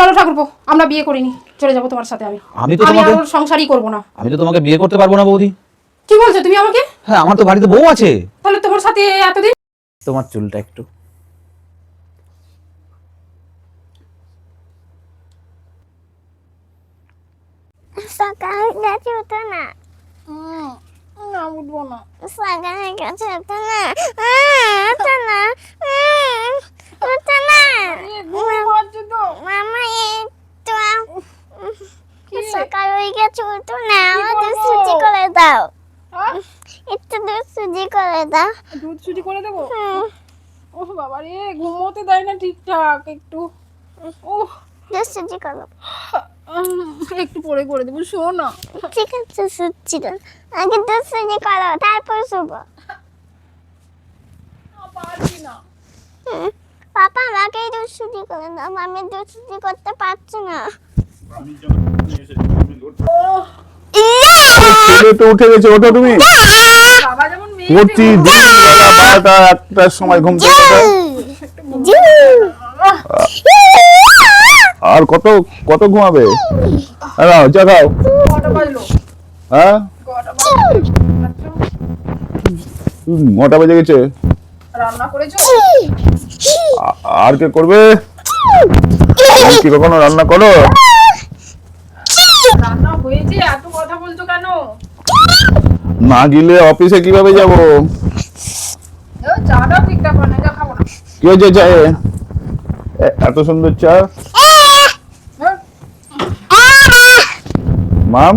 চলো ঠাকুরপো আমরা বিয়ে করিনি চলে যাব তোমার সাথে আমি। আমি তো আমি তোমাকে আর সংসারই করব না। আমি তো তোমাকে বিয়ে করতে পারব না বৌদি। কি বলছো তুমি আমাকে? হ্যাঁ আমার তো বাড়িতে বউ আছে। তাহলে তোমার সাথে এতদিন তোমার চুলটা একটু। সকাল গেছে হতো না। না উঠবো না। সকাল গেছে হতো না। হতো না। হতো না মামা একটু সকাল হয়ে গেছে হতো না আমাদের সুজি করে দাও? একটু দুধ সুজি করে দাও দুধ সুজি করে দেবো ও বাবা রে ঘুমোতে দেয় না ঠিকঠাক একটু ও দুধ সুজি করো একটু পরে করে দেবো শো না ঠিক আছে সুজি আগে দুধ সুজি করো তারপর শুভ পারছি না হুম, পাপা আমাকে দুধ সুজি করে দাও আমি দুধ সুজি করতে পারছি না তো উঠে গেছে ওঠো তুমি। বাবা যেমন মেয়ে করছি বেলা বারোটা একটার সময় ঘুম থেকে। আর কত কত ঘুমাবে? হ্যাঁ কটা বাজলো? হ্যাঁ? কটা বাজলো? হুম, নটা বেজে গেছে। রান্না করেছ? আর কে করবে? কি কখনো রান্না করো? রান্না হয়েছে এত কথা বলছো কেন? না গেলে অফিসে কীভাবে যাব? ও, চাটা ঠিকঠাক না যা খাব না। কি হয়েছে চায়ে? এত সুন্দর চা? হ্যাঁ? মাম?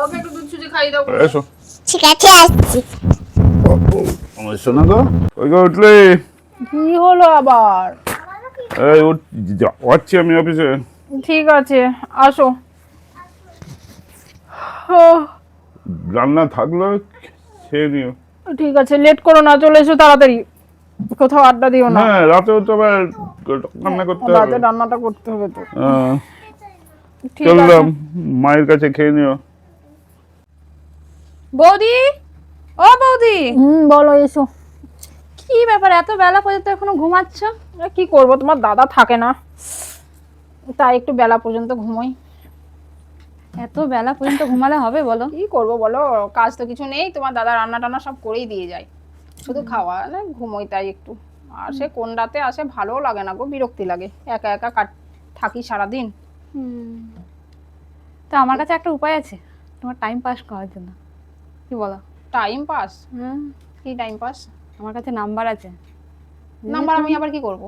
ওকে একটু দুধ সুজি খাইয়ে দাও। এসো। ঠিক আছে আসছি। আমার শোনা গো? ওই গো উঠলে? কি হলো আবার? এই উঠ যাচ্ছি আমি অফিসে। ঠিক আছে আসো। রান্না থাকল খেয়ে নিও। ঠিক আছে লেট করো না চলে এসো তাড়াতাড়ি। কোথাও আড্ডা দিও না। হ্যাঁ রাতেও তো আবার রান্না করতে হবে। রাতে রান্নাটা করতে হবে তো। হ্যাঁ, ঠিক আছে। চললাম মায়ের কাছে খেয়ে নিও। বৌদি? ও বৌদি? হুম বলো এসো। কি ব্যাপার? এত বেলা পর্যন্ত এখনও ঘুমাচ্ছ? কি করব? তোমার দাদা থাকে না। তাই একটু বেলা পর্যন্ত ঘুমোই। এত বেলা পর্যন্ত ঘুমালে হবে বলো? কি করব বলো? কাজ তো কিছু নেই। তোমার দাদা রান্না টান্না সব করেই দিয়ে যায়। শুধু খাওয়া না ঘুমোই তাই একটু। আর সে কোন রাতে আসে ভালোও লাগে না গো বিরক্তি লাগে। একা একা কাট থাকি সারাদিন। তো আমার কাছে একটা উপায় আছে। তোমার টাইম পাস করার জন্য। কি বলো? Time pass hmm. কি টাইম পাস আমার কাছে নাম্বার আছে। নাম্বার আমি আবার কি করব?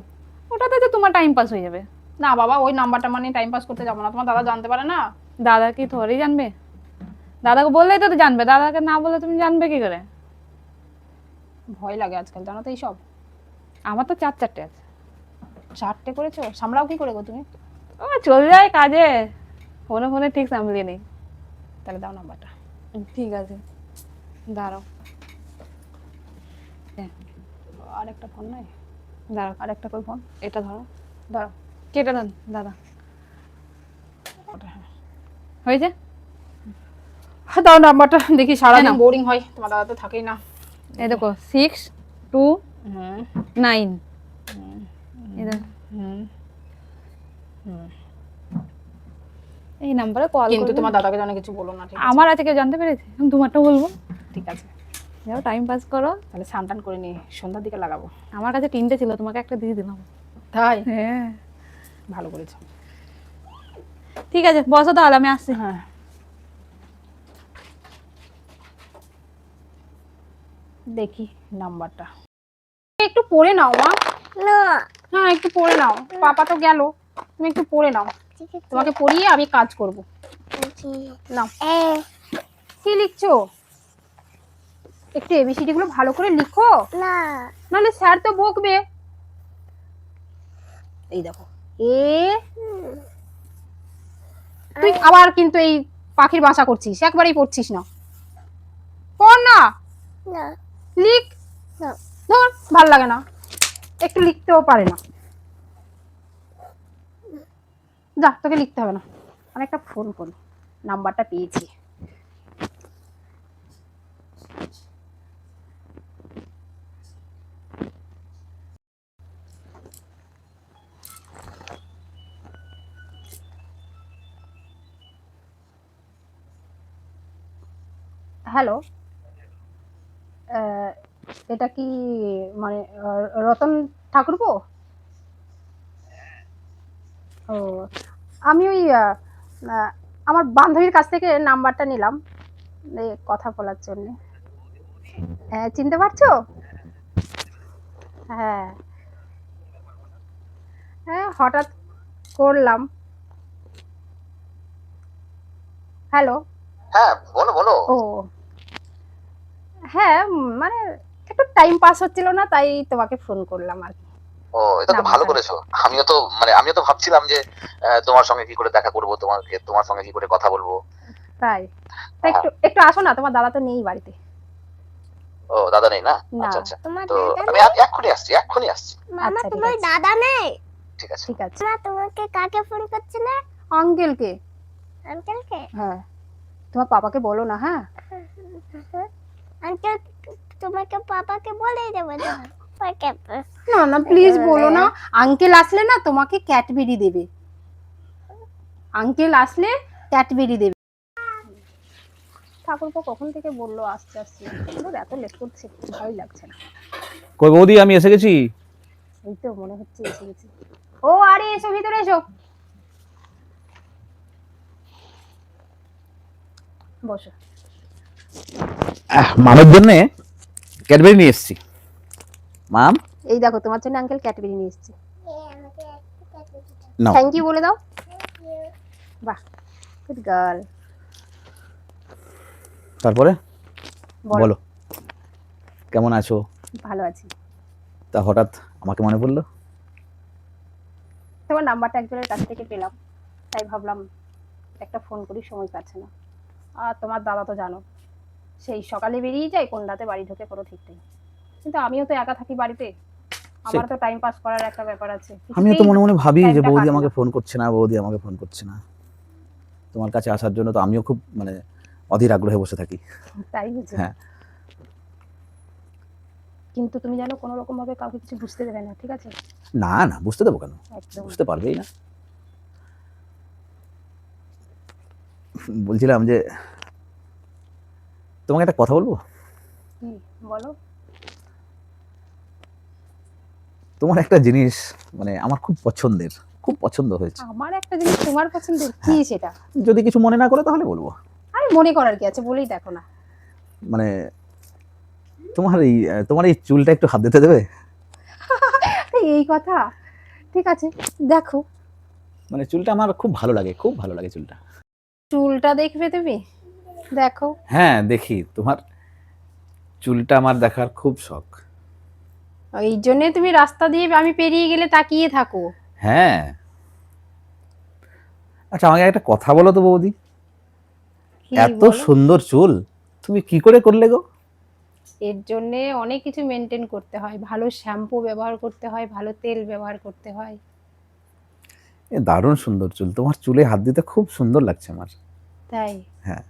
ওটাতে তো তোমার টাইম পাস হয়ে যাবে। না বাবা ওই নাম্বারটা মানে টাইম পাস করতে যাব না। তোমার দাদা জানতে পারে না? দাদা কি থোড়ি জানবে? দাদাকে বললেই তো জানবে। দাদাকে না বললে তুমি জানবে কি করে? ভয় লাগে আজকাল জানো তো এইসব? আমার তো চার চারটে আছে। চারটে করেছ? সামলাও কি করে গো তুমি? ও চলে যায় কাজে। ফোনে ফোনে ঠিক সামলিয়ে নেই। তাহলে দাও নাম্বারটা। ঠিক আছে। দাঁড়াও। আর একটা ফোন নাই? দাঁড়াও। আর একটা কই ফোন এটা ধরো। দাঁড়াও। কেটে দেন দাদা। হ্যাঁ হয়েছে? হ্যাঁ, দাও নাম্বারটা দেখি সারাদিন নাও। বোরিং হয় তোমার দাদা তো থাকেই না। এই দেখো সিক্স টু নাইন এই দেখো। হুম। এই নাম্বারে কল কিন্তু তোমার দাদাকে জানো কিছু বলো না আমার আছে? কেউ জানতে পেরেছে? আমি তোমারটা বলব। ঠিক আছে। যাও টাইম পাস করো। তাহলে স্নান টান করে নিয়ে সন্ধ্যার দিকে লাগাবো। আমার কাছে তিনটে ছিল তোমাকে একটা দিয়ে দিলাম। তাই? হ্যাঁ। ভালো করেছ। ঠিক আছে বসো তাহলে আমি আসছি। হ্যাঁ। দেখি নাম্বারটা। একটু পড়ে নাও মা। না। হ্যাঁ একটু পড়ে নাও। পাপা তো গেল। তুমি একটু পড়ে নাও। তোমাকে পড়িয়ে আমি কাজ করব। নাও। এ। কি লিখছো? একটু এবিসিডি গুলো ভালো করে লিখো। না। নাহলে স্যার তো বকবে। এই দেখো এ তুই আবার কিন্তু এই পাখির বাসা করছিস একবারই পড়ছিস না। পড় না। লিখ। না। ধর ভালো লাগে না। একটু লিখতেও পারে না। যা তোকে লিখতে হবে না। আমি একটা ফোন করি নাম্বারটা পেয়েছি। হ্যালো এটা কি মানে রতন ঠাকুরপো? ও আমি ওই আমার বান্ধবীর কাছ থেকে নাম্বারটা নিলাম কথা বলার জন্যে। হ্যাঁ চিনতে পারছ? হ্যাঁ। হ্যাঁ হঠাৎ করলাম। হ্যালো। হ্যাঁ বলো বলো। ও হ্যাঁ মানে একটু টাইম পাস হচ্ছিল না তাই তোমাকে ফোন করলাম আর কি। ও এটা তো ভালো করেছ। আমিও তো মানে আমিও তো ভাবছিলাম যে তোমার সঙ্গে কি করে দেখা করব তোমাকে তোমার সঙ্গে কি করে কথা বলব। তাই। একটু একটু আসো না তোমার দাদা তো নেই বাড়িতে। ও দাদা নেই না? না। আচ্ছা আচ্ছা। তোমার তো আমি এক্ষুনি আসছি এক্ষুনি আসছি। মামা আচ্ছা, ঠিক তোমার আছে। দাদা নেই? ঠিক আছে। ঠিক আছে। মা তোমাকে কাকে ফোন করছিলে আঙ্কেলকে। আঙ্কেলকে? হ্যাঁ। তোমার পাপাকে বলো না হ্যাঁ। আঙ্কেল তোমাকে পাপাকে বলেই দেবে না। না না প্লিজ বলো না। আঙ্কেল আসলে না তোমাকে ক্যাটবেরি দেবে। আঙ্কেল আসলে ক্যাটবেরি দেবে। ঠাকুরপো কখন থেকে বলল আসতে আসছে। কিন্তু এত লেট করছে ভালোই লাগছে না। কই বৌদি আমি এসে গেছি? এই তো মনে হচ্ছে এসে গেছি। ও আরে এসো ভিতরে এসো। বসো। মামের জন্য ক্যাডবেরি নিয়ে এসেছি। মাম? এই দেখো তোমার জন্য আঙ্কেল ক্যাটবেরি নিয়ে এসেছে। থ্যাংক ইউ বলে দাও। বাহ গুড গার্ল তারপরে? বলো। বলো। কেমন আছো? ভালো আছি। তা হঠাৎ আমাকে মনে পড়ল? তোমার নাম্বারটা একজনের কাছ থেকে পেলাম। তাই ভাবলাম একটা ফোন করি সময় পাচ্ছে না। আর তোমার দাদা তো জানো সেই সকালে বেরিয়ে যায় কোন রাতে বাড়ি ঢোকে কোনো ঠিক নেই। কিন্তু আমিও তো একা থাকি বাড়িতে। আমার তো টাইম পাস করার একটা ব্যাপার আছে। আমিও তো মনে মনে ভাবি যে বৌদি আমাকে ফোন করছে না বৌদি আমাকে ফোন করছে না। তোমার কাছে আসার জন্য তো আমিও খুব মানে অধীর আগ্রহে বসে থাকি। তাই বুঝি হ্যাঁ। কিন্তু তুমি জানো কোনো রকম ভাবে কাউকে কিছু বুঝতে দেবে না ঠিক আছে? না না বুঝতে দেবো কেন? বুঝতে পারবেই না। বলছিলাম যে তোমাকে একটা কথা বলব? বলো। তোমার একটা জিনিস মানে আমার খুব পছন্দের খুব পছন্দ হয়েছে। আমার একটা জিনিস তোমার পছন্দের? কি হ্যাঁ। সেটা? যদি কিছু মনে না করে তাহলে বলব। আরে মনে করার কি আছে? বলেই দেখো না। মানে তোমার এই তোমার এই চুলটা একটু হাত দিতে দেবে? এই কথা। ঠিক আছে দেখো। মানে চুলটা আমার খুব ভালো লাগে খুব ভালো লাগে চুলটা। চুলটা দেখবে তুমি? দেখো। হ্যাঁ দেখি। তোমার চুলটা আমার দেখার খুব শখ। এই জন্য তুমি রাস্তা দিয়ে আমি পেরিয়ে গেলে তাকিয়ে থাকো। হ্যাঁ। আচ্ছা আমাকে একটা কথা বলো তো বৌদি। এত সুন্দর চুল তুমি কি করে করলে গো? এর জন্য অনেক কিছু মেনটেন করতে হয়। ভালো শ্যাম্পু ব্যবহার করতে হয় ভালো তেল ব্যবহার করতে হয়। এ দারুণ সুন্দর চুল। তোমার চুলে হাত দিতে খুব সুন্দর লাগছে আমার। তাই? হ্যাঁ।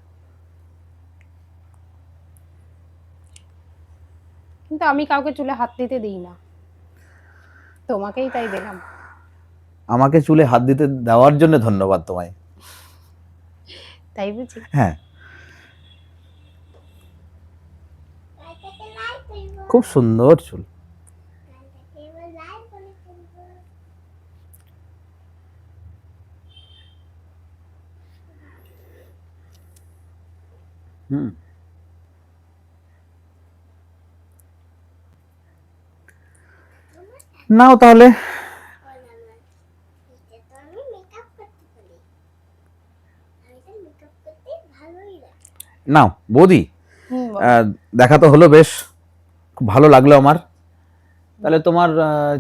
কিন্তু আমি কাউকে চুলে হাত দিতে দিই না। তোমাকেই তাই দিলাম। আমাকে চুলে হাত দিতে দেওয়ার জন্য ধন্যবাদ তোমায়। তাই বুঝি? হ্যাঁ। খুব সুন্দর চুল। হুম নাও তাহলে আমি মেকআপ করতে পারি আমি তো মেকআপ করতে ভালোই তাহলে। নাও বৌদি। দেখা তো হলো বেশ খুব ভালো লাগল আমার। তাহলে তোমার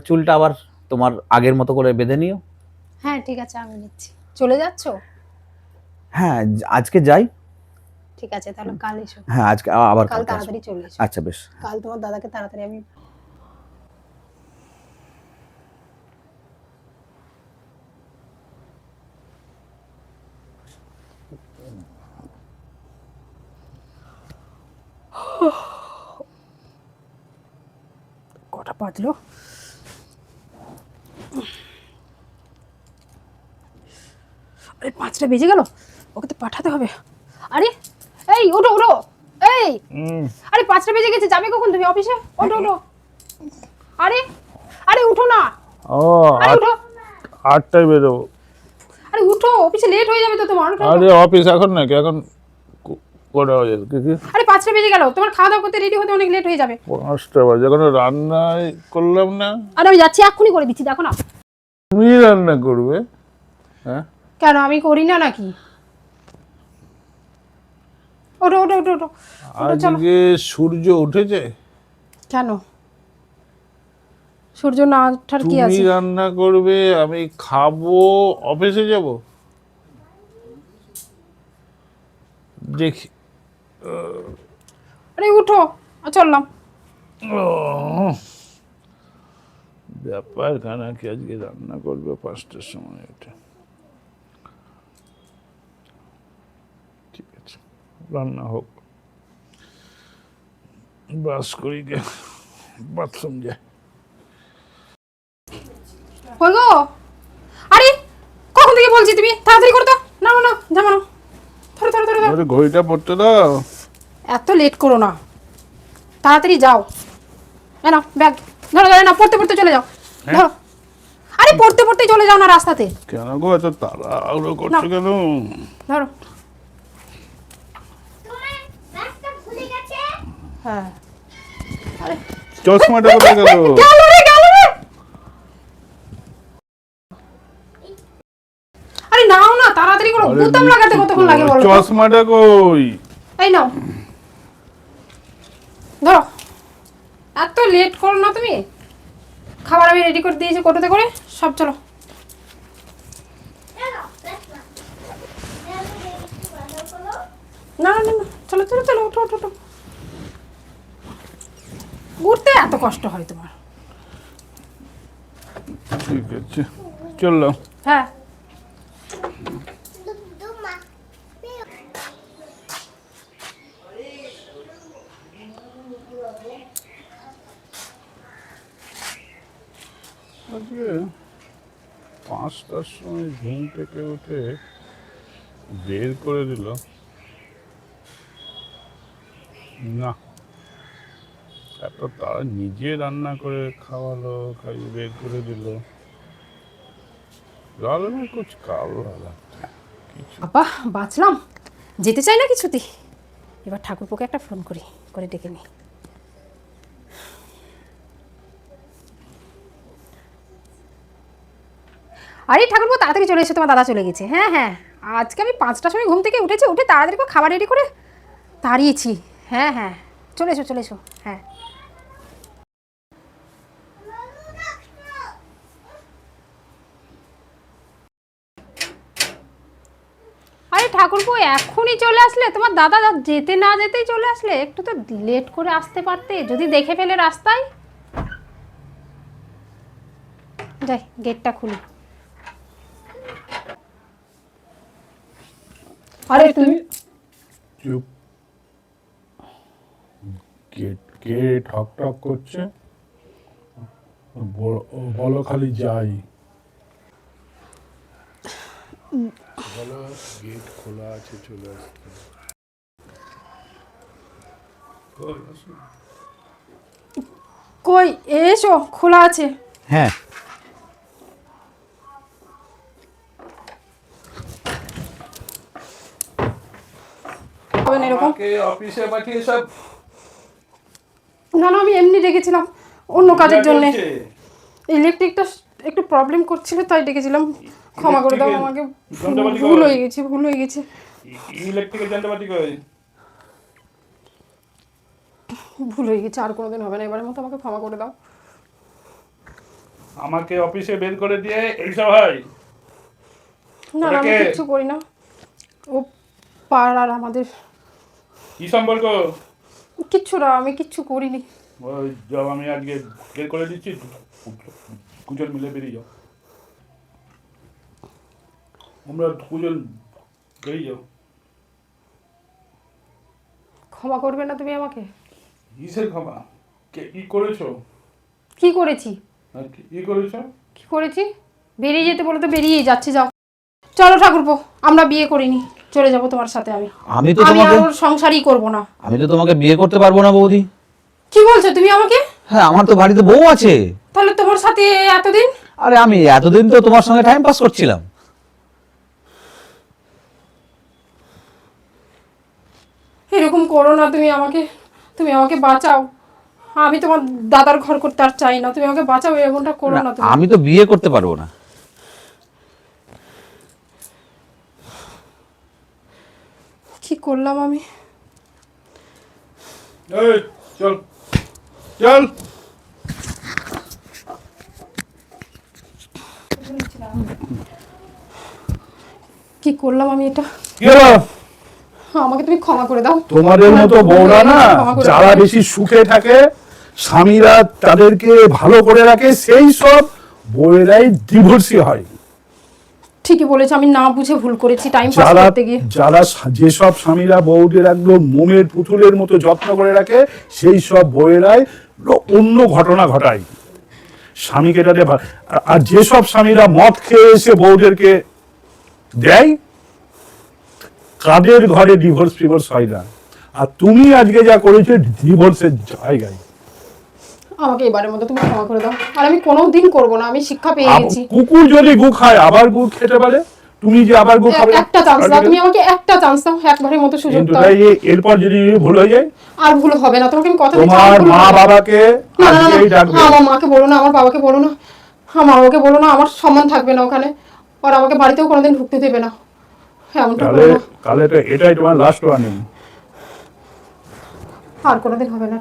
চুলটা আবার তোমার আগের মতো করে বেঁধে নিও। হ্যাঁ ঠিক আছে আমি নিচ্ছি। চলে যাচ্ছো? হ্যাঁ আজকে যাই। ঠিক আছে তাহলে কাল এসো। হ্যাঁ আজকে আবার কাল তাড়াতাড়ি চলে এসো। আচ্ছা বেশ। কাল তোমার দাদাকে তাড়াতাড়ি আমি কটা বাজলো? আরে পাঁচটা বেজে গেল? ওকে তো পাঠাতে হবে। আরে এই ওঠো ওঠো। এই আরে পাঁচটা বেজে গেছে যাবে কখন তুমি অফিসে? ওঠো ওঠো। আরে আরে উঠো না। ও আরে উঠো। আটটায় বেরোবো। আরে উঠো অফিসে লেট হয়ে যাবে তো তোমার। আরে অফিস এখন নাকি? এখন কটা বাজে কি কি? আরে পাঁচটা বেজে গেল তোমার খাওয়া দাওয়া করতে রেডি হতে অনেক লেট হয়ে যাবে। পাঁচটা বাজে এখনও রান্নাই করলাম না। আরে আমি যাচ্ছি এক্ষুনি করে দিচ্ছি দেখো না। তুমি রান্না করবে হ্যাঁ? কেন আমি করি না নাকি? ওঠো ওঠো ওঠো ওঠো। আজকে সূর্য উঠেছে? কেন? সূর্য না ওঠার কি তুমি রান্না করবে আমি খাব অফিসে যাব? দেখি। আরে উঠো চললাম। ব্যাপার খানা কি আজকে রান্না করবে পাঁচটার সময় উঠে ঠিক আছে রান্না হোক। বাস করি গে বাথরুম যায় কই গো? আরে কখন থেকে বলছি তুমি? তাড়াতাড়ি করে দাও না না না যাব ধরো ধরো ধরো। ধরো ঘড়িটা পড়তে দাও। এত লেট করো না। তাড়াতাড়ি যাও। নাও ব্যাগ ধরো ধরো না পড়তে পড়তে চলে যাও। ধরো। আরে পড়তে পড়তে চলে যাও না রাস্তাতে। কেন গো এত তাড়াহুড়ো করছ কেন? ধরো। হ্যাঁ। চশমাটা কোথায় গেল? গেল রে গেল রে। আরে নাও না তাড়াতাড়ি করো। আরে বোতাম লাগাতে কতক্ষণ লাগে বলো চশমাটা কই? এই নাও। ধরো। এত লেট করো না তুমি। খাবার আমি রেডি করে দিয়েছি কোটোতে করে সব চলো। না না না না, চলো চলো চলো ওঠো ওঠো ওঠো। উঠতে এত কষ্ট হয় তোমার। ঠিক আছে চললাম হ্যাঁ। যে পাঁচটার সময় ঘুম থেকে উঠে বের করে দিল। না, এত তারা নিজে রান্না করে খাওয়ালো খাইয়ে বের করে দিল। কিছু। বাবা বাঁচলাম? যেতে চাই না কিছুতে এবার ঠাকুরপোকে একটা ফোন করি, করে ডেকে নিই। আরে ঠাকুরপো, তাড়াতাড়ি চলে এসে, তোমার দাদা চলে গেছে। হ্যাঁ হ্যাঁ আজকে আমি পাঁচটার সময় ঘুম থেকে উঠেছি, উঠে তাড়াতাড়ি করে খাবার রেডি করে তাড়িয়েছি হ্যাঁ হ্যাঁ চলে এসো চলে এসো হ্যাঁ। আরে ঠাকুরপো, এখনই চলে আসলে? তোমার দাদা যেতে না যেতেই চলে আসলে? একটু তো লেট করে আসতে পারতে, যদি দেখে ফেলে রাস্তায়। যাই গেটটা খুলি। আরে তুমি চুপ। কে কে ঠক ঠক করছে। বলো খালি যাই। বলো গেট খোলা আছে চলে আসতে। কই এসো খোলা আছে। হ্যাঁ হবে না এরকম আমাকে অফিসে পাঠিয়ে সব না না আমি এমনি ডেকেছিলাম। অন্য কাজের জন্য। ইলেকট্রিকটা একটু প্রবলেম করছিল তাই ডেকেছিলাম। ক্ষমা করে দাও আমাকে। ভুল হয়ে গেছে ভুল হয়ে গেছে। ইলেকট্রিক্যাল যন্ত্রপাতি কই? ভুল হয়ে গেছে আর কোনোদিন হবে না এবারের মতো আমাকে ক্ষমা করে দাও। আমাকে অফিসে বের করে দিয়ে এইসব হয় না না আমি কিচ্ছু করি না। ও পাড়ার আমাদের কি সম্পর্ক? কিচ্ছু না আমি কিচ্ছু করিনি। ওই জব আমি আজকে বের করে দিচ্ছি। মিলে বেরিয়ে যাও। আমরা বেরিয়ে যাও। ক্ষমা করবে না তুমি আমাকে? কিসের ক্ষমা? কে কি করেছ? কি করেছি? হ্যাঁ, কি- কি করেছ? কি করেছি? বেরিয়ে যেতে বলে তো বেরিয়েই যাচ্ছি যাও। চলো ঠাকুরপো আমরা বিয়ে করিনি। চলে যাব তোমার সাথে আমি। আমি তো আমি তোমাকে আর সংসারই করব না। আমি তো তোমাকে বিয়ে করতে পারব না বৌদি। কি বলছো তুমি আমাকে? হ্যাঁ আমার তো বাড়িতে বউ আছে। তাহলে তোমার সাথে এতদিন? আরে আমি এতদিন তো তোমার সঙ্গে টাইম পাস করছিলাম। এরকম করো না তুমি আমাকে। তুমি আমাকে বাঁচাও। আমি তোমার দাদার ঘর করতে আর চাই না। তুমি আমাকে বাঁচাও এরকমটা করো না না, তুমি। আমি তো বিয়ে করতে পারব না কি করলাম আমি। চল। চল। কি করলাম আমি এটা? কি আমাকে তুমি ক্ষমা করে দাও। তোমাদের মতো বউরা না যারা বেশি সুখে থাকে স্বামীরা তাদেরকে ভালো করে রাখে সেই সব বউয়েরাই ডিভোর্সি হয়। ঠিকই বলেছে আমি না বুঝে ভুল করেছি টাইম পাস করতে গিয়ে। যারা যেসব স্বামীরা বউদের একদম মোমের পুতুলের মতো যত্ন করে রাখে সেই সব বউয়েরাই অন্য ঘটনা ঘটায়। স্বামীকে তাদের ভা- আর- আর যেসব স্বামীরা মদ খেয়ে এসে বউদেরকে দেয় কাদের ঘরে ডিভোর্স ফিভোর্স হয় না। আর তুমি আজকে যা করেছ ডিভোর্সের জায়গায়। আমাকে এবারের মতো তুমি ক্ষমা করে দাও। আর আমি কোনো দিন করব না আমি শিক্ষা পেয়ে গেছি কুকুর যদি গু খায় আবার গু খেতে পারে? তুমি যে আবার গু খাবে? একটা চান্স দাও তুমি আমাকে একটা চান্স দাও একবারের মতো সুযোগ দাও। তাই এ- এরপর যদি ভুল হয়ে যায়? আর ভুল হবে না তোমাকে আমি কথা দিচ্ছি তোমার মা বাবাকে আজকেই ডাকবে। আমার মাকে বলো না আমার বাবাকে বলো না আমার বাবাকে বলো না আমার সম্মান থাকবে না ওখানে। আর আমাকে বাড়িতেও কোনোদিন ঢুকতে দেবে না। হ্যাঁ এমনটা না। তাহলে তো এটাই তোমার লাস্ট ওয়ার্নিং আর কোনোদিন হবে না।